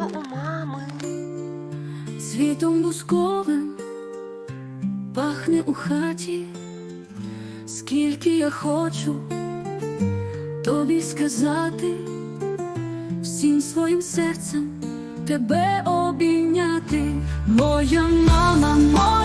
Хустинка у мами, світом бусковим пахне у хаті, скільки я хочу тобі сказати, всім своїм серцем тебе обійняти, моя мама. моя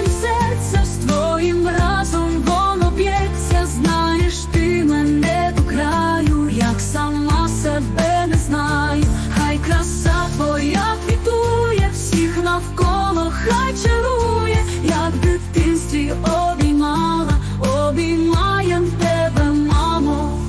навколо чарує, як в дитинстві обіймала, обіймаєм тебе, мамо.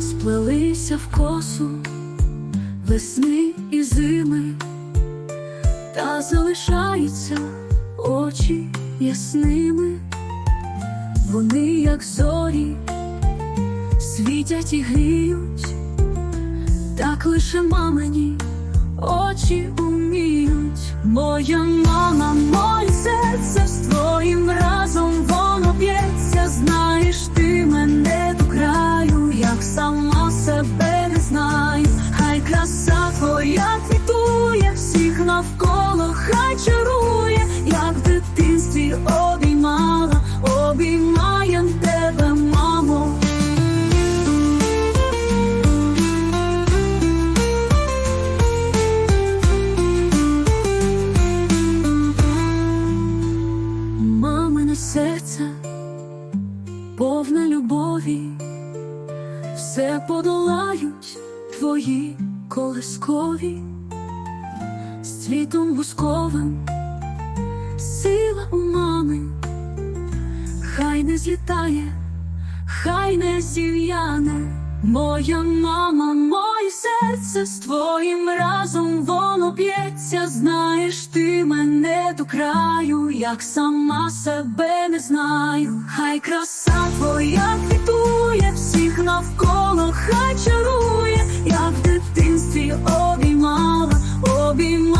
Сплелися в косу весни і зими, та залишаються очі ясними, вони, як зорі, світять і гріють, так лише мамині очі уміють. Моя мама, мой серце з твоїм серце повне любові, все подолають твої колискові, з цвітом бусковим, сила у мами, хай не злітає, хай не зів'яне. Моя мама, моє серце з твоїм разом воно б'ється, знаєш ти мене до краю, як сама себе не знаю, хай краса твоя квітує, всіх навколо хай чарує, як в дитинстві обіймала, обіймала.